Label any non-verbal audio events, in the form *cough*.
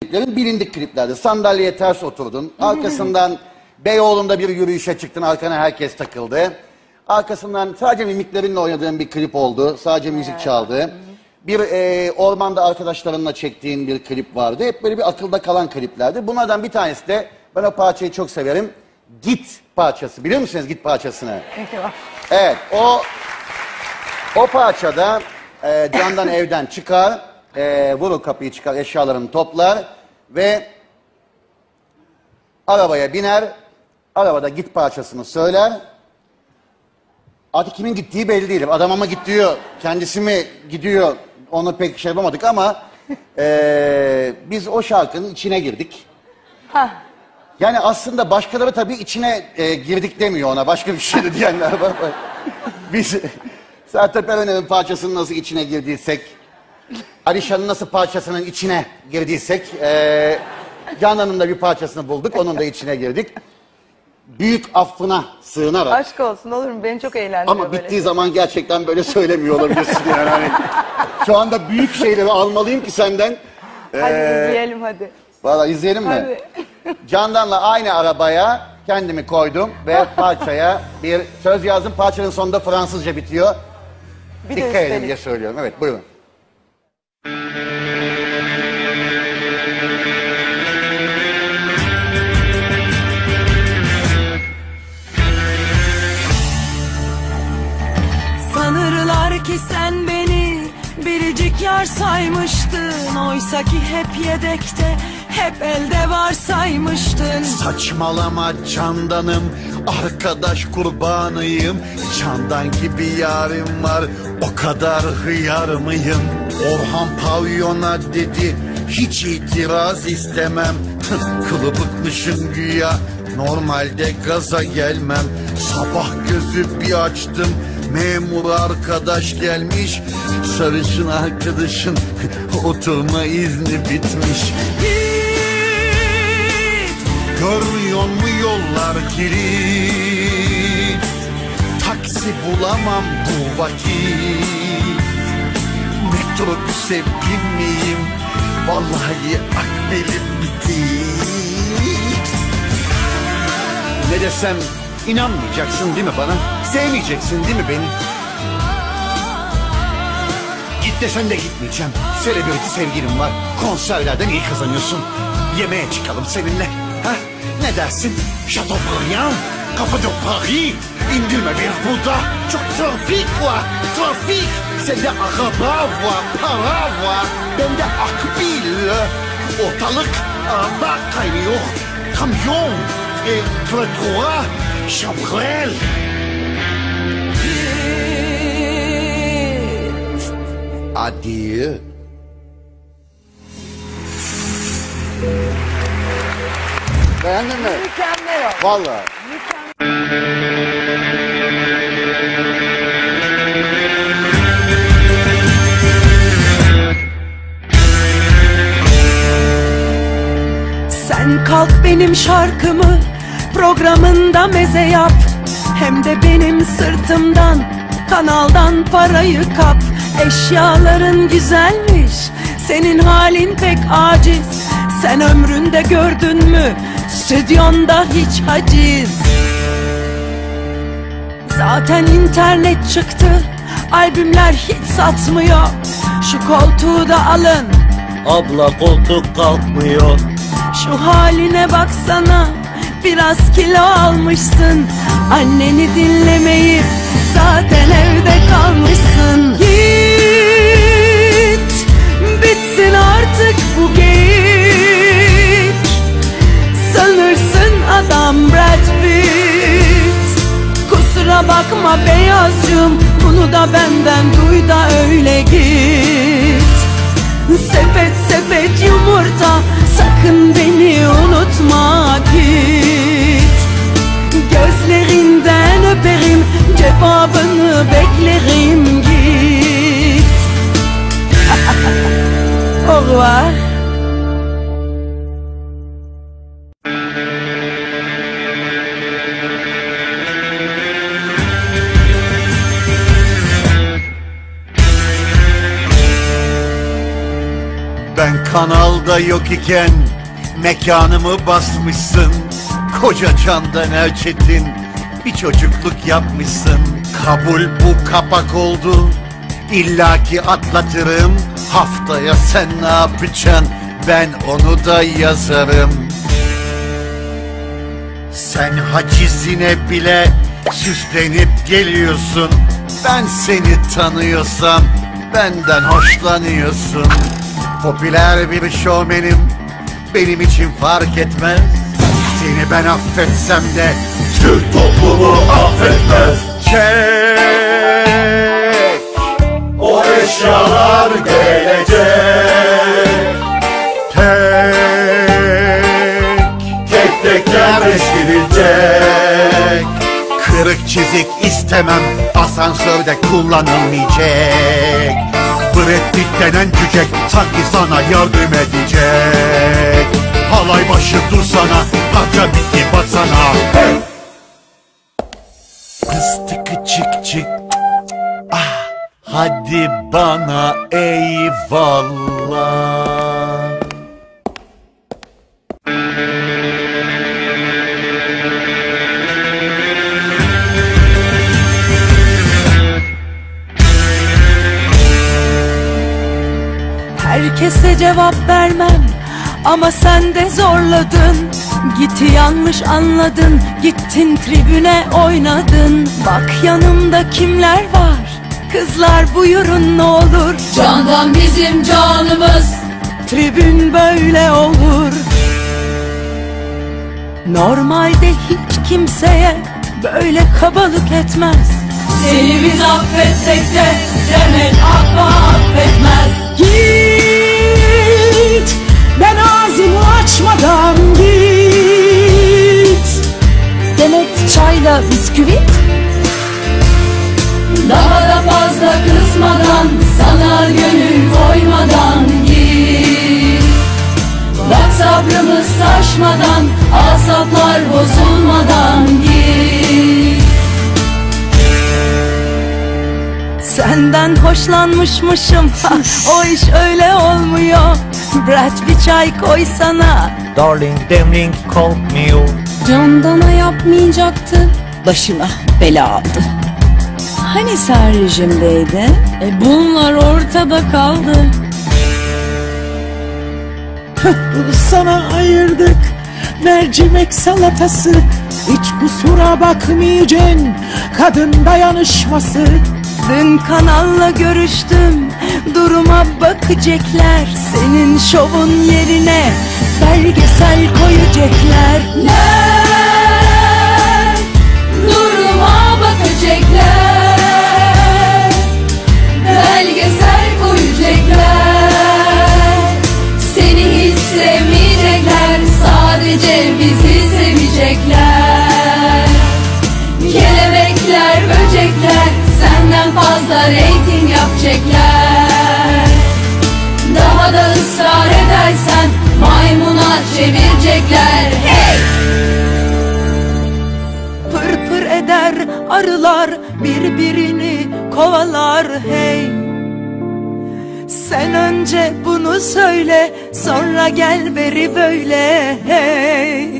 kliplerin bilindik kliplerdi. Sandalyeye ters oturdun. Arkasından Beyoğlu'nda bir yürüyüşe çıktın. Arkana herkes takıldı. Arkasından sadece mimiklerinle oynadığın bir klip oldu. Sadece müzik çaldı. Bir e, ormanda arkadaşlarınla çektiğin bir klip vardı. Hep böyle bir akılda kalan kliplerdi. Bunlardan bir tanesi de ben o parçayı çok severim. Git parçası. Biliyor musunuz Git parçasını? Evet o o parçada e, candan evden çıkar, e, vurur kapıyı çıkar, eşyalarını toplar ve arabaya biner, arabada git parçasını söyler. Artık kimin gittiği belli değil. Adam ama git diyor, kendisi mi gidiyor onu pek şey yapamadık ama e, biz o şarkının içine girdik. Yani aslında başkaları tabii içine e, girdik demiyor ona. Başka bir şey de diyenler var. Biz Sertab Erener'in parçasının nasıl içine girdiysek, Alişan'ın nasıl parçasının içine girdiysek, e, Canan'ın da bir parçasını bulduk. Onun da içine girdik. Büyük affına sığınarak. Aşk olsun olur mu? Beni çok eğlendiriyor Ama böyle. bittiği zaman gerçekten böyle söylemiyor olabilirsin yani. Hani şu anda büyük şeyleri almalıyım ki senden. Hadi Ee, izleyelim hadi. Valla izleyelim mi? Hadi. Candan'la aynı arabaya kendimi koydum ve parçaya bir söz yazdım. Parçanın sonunda Fransızca bitiyor. Bir de Dikkat edin üstelik. diye söylüyorum. Evet buyurun. Sanırlar ki sen beni biricik yar saymıştın. Oysa ki hep yedekte hep elde var saymıştın. Saçmalama candanım Arkadaş kurbanıyım. Candan gibi yarim var O kadar hıyar mıyım? Orhan pavyona dedi Hiç itiraz istemem. Kılıbıkmışım güya Normalde gaza gelmem. Sabah gözü bir açtım Memur arkadaş gelmiş Sarışın arkadaşın Oturma izni bitmiş. Git Görmüyor mu yollar kilit? Taksi bulamam bu vakit. Metrobüse binmeyeyim Vallahi akbelim bitti. Ne desem inanmayacaksın değil mi bana? Sevmeyeceksin değil mi beni? Git desen de gitmeyeceğim. Selebriti sevgilim var. Konserlerden iyi kazanıyorsun. Yemeğe çıkalım seninle. Ha? Ne dersin? Chateaubriand, Kafa de Paris. İndirme beni burada. Çok trafik var. Trafik. Sende araba var, para var. Bende akbil. Ortalık araba kaynıyor. Kamyon. E, trottoir. Chambrel. Adieu. Beğendin mi? Mükemmel o. Valla. Sen kalk benim şarkımı programında meze yap. Hem de benim sırtımdan kanaldan parayı kap. Eşyaların güzelmiş senin halin pek aciz. Sen ömründe gördün mü? Stüdyonda hiç haciz. Zaten internet çıktı albümler hiç satmıyor. Şu koltuğu da alın. Abla koltuk kalkmıyor. Şu haline baksana Biraz kilo almışsın. Anneni dinlemeyip Zaten evde kalmışsın. Git Bitsin artık bu geyik. Sanırsın adam Brad Pitt. Kusura bakma beyazcığım Bunu da benden duy da öyle git beklerim git. *laughs* Au Ben kanalda yok iken Mekanımı basmışsın. Koca Candan Erçetin Bir çocukluk yapmışsın Kabul bu kapak oldu. İlla ki atlatırım. Haftaya sen ne yapacaksın? Ben onu da yazarım. Sen hacizine bile süslenip geliyorsun. Ben seni tanıyorsam benden hoşlanıyorsun. Popüler bir şovmenim. Benim için fark etmez Seni ben affetsem de Türk toplumu affetmez. Çek. O eşyalar gelecek. Tek Tek tek yerleştirilecek Kırık çizik istemem Asansörde kullanılmayacak. Brad Pitt denen cücek Sanki sana yardım edecek Halay başı dursana Parça bitti baksana Fıstıkı çık çık. Ah Hadi bana eyvallah. Herkese cevap vermem ama sen de zorladın. Gitti yanlış anladın. Gittin tribüne oynadın. Bak yanımda kimler var? Kızlar buyurun ne olur. Candan bizim canımız. Tribün böyle olur. Normalde hiç kimseye böyle kabalık etmez. Seni biz affetsek de Cemil Akba affetmez çayla bisküvit Daha da fazla kızmadan Sana gönül koymadan git. Bak sabrımız taşmadan Asaplar bozulmadan git. Senden hoşlanmışmışım. Ha, *laughs* O iş öyle olmuyor. Brad bir çay koy sana Darling demling kalkmıyor Candana yapmayacaktı Başına bela aldı Hani sen rejimdeydin? E bunlar ortada kaldı. Sana ayırdık mercimek salatası. Hiç kusura bakmayacaksın kadın dayanışması. Dün kanalla görüştüm Duruma bakacaklar. Senin şovun yerine Belgesel koyacaklar. Ler, Fazla reyting yapacaklar. Daha da ısrar edersen Maymuna çevirecekler. Hey! Pır pır eder arılar Birbirini kovalar. Hey! Sen önce bunu söyle Sonra gel beri böyle. Hey